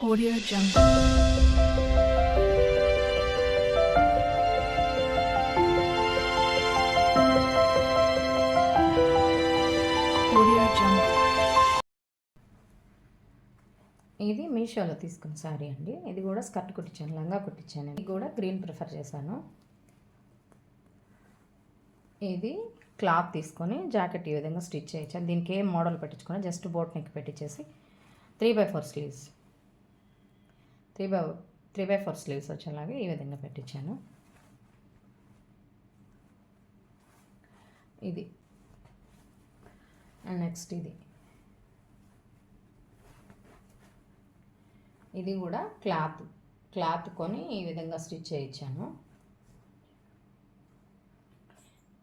Audio Jungle. Audio Jungle. ఇది మీషోలో తీసుకున్న శారీ అండి. ఇది కూడా స్కర్ట్ కుట్టించాను లంగా కుట్టించాను. ఇది కూడా గ్రీన్ ప్రిఫర్ చేశాను. ఇది క్లాత్ తీసుకొని జాకెట్ ఈ విధంగా స్టిచ్ చేయించాను. దీనికి ఏం మోడల్ పెట్టించుకొని just boat neck పెట్టించేసి three by four sleeves three by three by four sleeves వచ్చేలాగా ఈ విధంగా పెట్టించాను. ఇది. అండ్ నెక్స్ట్ ఇది. ఇది కూడా క్లాత్ క్లాత్ కొని ఈ విధంగా స్టిచ్ చేయించాను.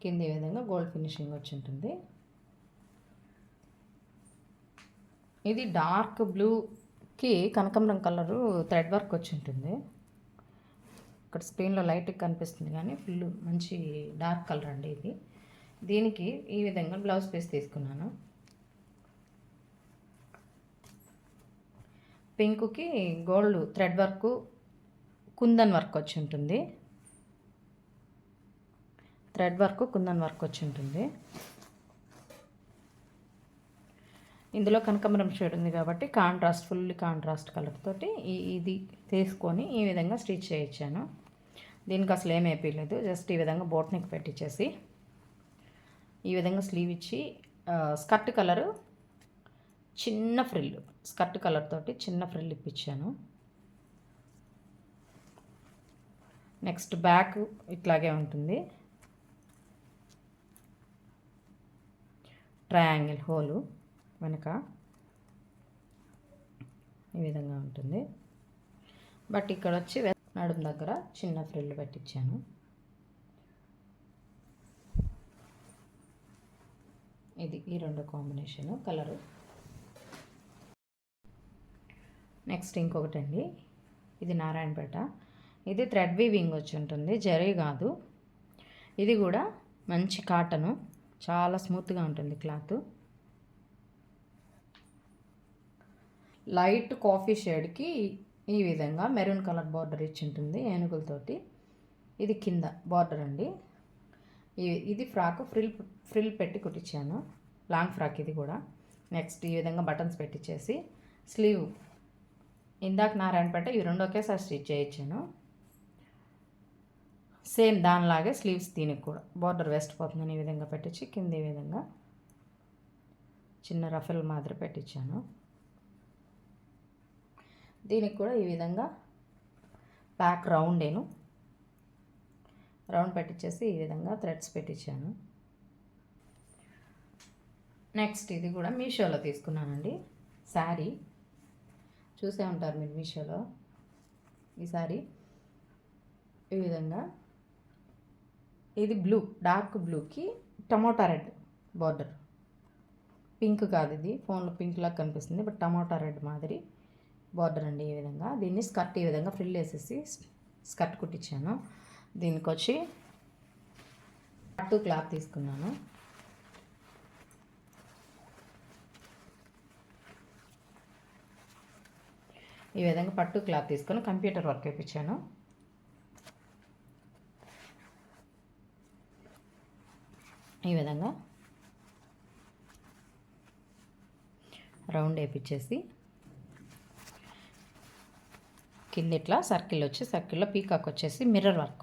కింద ఈ విధంగా గోల్డ్ ఫినిషింగ్ వచ్చి ఉంటుంది ఇది డార్క్ బ్లూ కి కనకమరం కలరు థ్రెడ్ వర్క్ వచ్చి ఉంటుంది. ఇక్కడ స్క్రీన్లో లైట్గా కనిపిస్తుంది కానీ ఫుల్ మంచి డార్క్ కలర్ అండి ఇది. దీనికి ఈ విధంగా బ్లౌజ్ పీస్ తీసుకున్నాను. పింక్కి gold thread work kundan work వచ్చి ఉంటుంది. థ్రెడ్ వర్క్ కుందన్ వర్క్ వచ్చి ఉంటుంది. ఇందులో కనకంబరం షేడ్ ఉంది కాబట్టి కాంట్రాస్ట్ ఫుల్ కాంట్రాస్ట్ కలర్ తోటి ఇది తీసుకొని ఈ విధంగా స్టిచ్ చేయించాను. దీనికి అసలు ఏం వేయలేదు జస్ట్ ఈ విధంగా బోట్నిక్ పెట్టించేసి ఈ విధంగా స్లీవ్ ఇచ్చి స్కర్ట్ కలరు చిన్న ఫ్రిల్ స్కర్ట్ కలర్ తోటి చిన్న ఫ్రిల్ ఇప్పించాను నెక్స్ట్ బ్యాక్ ఇట్లాగే ఉంటుంది. ట్రయాంగిల్ హోలు వెనక ఈ విధంగా ఉంటుంది. బట్ ఇక్కడ వచ్చి నడుము దగ్గర చిన్న ఫ్రిల్ పెట్టించాను ఇది ఈ రెండు కాంబినేషన్ కలరు. నెక్స్ట్ ఇంకొకటి అండి ఇది నారాయణపేట. ఇది థ్రెడ్ వీవింగ్ వచ్చి ఉంటుంది. జరీ కాదు. ఇది కూడా మంచి కాటను. చాలా స్మూత్గా ఉంటుంది క్లాత్. లైట్ కాఫీ షేడ్కి ఈ విధంగా మెరూన్ కలర్ బార్డర్ ఇచ్చి ఉంటుంది ఏనుగులతోటి. ఇది కింద బార్డర్ అండి. ఇది ఫ్రాక్ ఫ్రిల్ ఫ్రిల్ పెట్టి కుట్టించాను. లాంగ్ ఫ్రాక్ ఇది కూడా. నెక్స్ట్ ఈ విధంగా బటన్స్ పెట్టించేసి స్లీవ్. ఇందాక నారాయణపేట ఇవి రెండు ఒకేసారి స్టిచ్ చేయించాను. సేమ్ దానిలాగే స్లీవ్స్ దీనికి కూడా. బార్డర్ వెస్ట్ పోతుందని ఈ విధంగా పెట్టించి కింద ఈ విధంగా చిన్న రఫెల్ మాదిరి పెట్టించాను దీనికి కూడా ఈ విధంగా బ్యాక్ రౌండేను రౌండ్ పెట్టించేసి ఈ విధంగా థ్రెడ్స్ పెట్టించాను నెక్స్ట్ ఇది కూడా మీషోలో తీసుకున్నానండి. శారీ చూసే ఉంటారు మీరు మీషోలో. ఈ శారీ ఈ విధంగా ఇది బ్లూ డార్క్ బ్లూకి టమోటా రెడ్ బార్డర్ పింక్ కాదు ఇది. ఫోన్లో పింక్ లాగా కనిపిస్తుంది బట్ టమోటా రెడ్ మాదిరి. బార్డర్ అండి ఈ విధంగా. దీన్ని స్కర్ట్ ఈ విధంగా ఫ్రిల్ వేసేసి స్కర్ట్ కుట్టించాను. దీనికి వచ్చి పట్టు క్లాత్ తీసుకున్నాను. ఈ విధంగా పట్టు క్లాత్ తీసుకొని కంప్యూటర్ వర్క్ వేయించాను. ఈ విధంగా రౌండ్ వేయించేసి కింద ఇట్లా సర్కిల్ వచ్చి సర్కిల్లో పీకాక్ వచ్చేసి mirror work.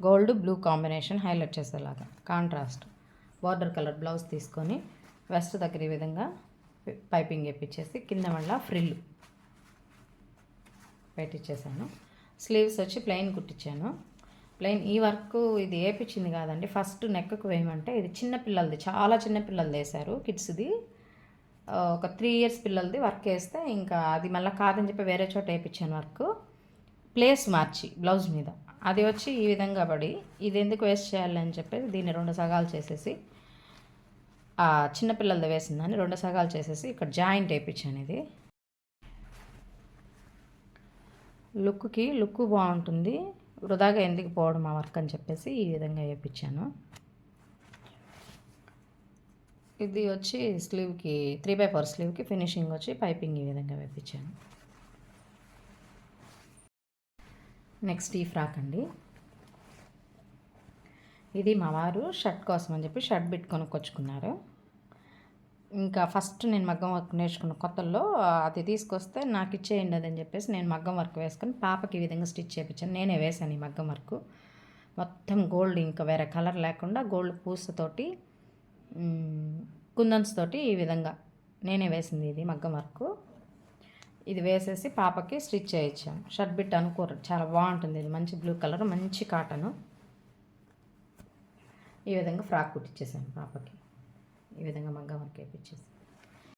Gold blue combination highlight చేసేలాగా. కాంట్రాస్ట్. బార్డర్ కలర్ బ్లౌజ్ తీసుకొని వెస్ట్ దగ్గర ఈ విధంగా పైపింగ్ వేపించేసి కింద మళ్ళీ ఫ్రిల్ పెట్టించేసాను స్లీవ్స్ వచ్చి ప్లెయిన్ కుట్టించాను ప్లెయిన్ ఈ వర్క్ ఇది వేపించింది కాదండి. ఫస్ట్ నెక్కు వేయమంటే ఇది చిన్న పిల్లలది చాలా చిన్న పిల్లలు వేశారు కిడ్స్ది. ఒక త్రీ ఇయర్స్ పిల్లలది వర్క్ వేస్తే ఇంకా అది మళ్ళీ కాదని చెప్పి వేరే చోట వేయించాను వర్క్. ప్లేస్ మార్చి బ్లౌజ్ మీద. అది వచ్చి ఈ విధంగా పడి ఇది ఎందుకు వేస్ట్ చేయాలి అని చెప్పి దీన్ని రెండు సగాలు చేసేసి చిన్నపిల్లలది వేసిందని రెండు సగాలు చేసేసి ఇక్కడ జాయింట్ వేయించాను ఇది. లుక్కి లుక్ బాగుంటుంది. వృధాగా ఎందుకు పోవడం ఆ వర్క్ అని చెప్పేసి ఈ విధంగా వేయించాను. ఇది వచ్చి స్లీవ్కి త్రీ బై ఫోర్ స్లీవ్కి ఫినిషింగ్ వచ్చి పైపింగ్ ఈ విధంగా వేపించాను. నెక్స్ట్ ఈ ఫ్రాక్ అండి. ఇది మా వారు షర్ట్ కోసం అని చెప్పి షర్ట్ బిట్ కొనుక్కొచ్చుకున్నారు. ఇంకా ఫస్ట్ నేను మగ్గం వర్క్ నేర్చుకున్న కొత్తల్లో అది తీసుకొస్తే నాకు ఇచ్చేయండి అని చెప్పేసి నేను మగ్గం వర్క్ వేసుకొని పాపకి ఈ విధంగా స్టిచ్ చేయించాను నేనే వేశాను ఈ మగ్గం వర్క్. మొత్తం గోల్డ్ ఇంకా వేరే కలర్ లేకుండా గోల్డ్ పూసతోటి కుందన్స్ తోటి ఈ విధంగా నేనే వేసింది ఇది మగ్గం వర్క్. ఇది వేసేసి పాపకి స్టిచ్ చేయించాను. షర్ట్ బిట్ అనుకోరు. చాలా బాగుంటుంది ఇది. మంచి బ్లూ కలర్ మంచి కాటను. ఈ విధంగా ఫ్రాక్ కుట్టించేసాను పాపకి. ఈ విధంగా మగ్గం వర్క్ వేయించేసి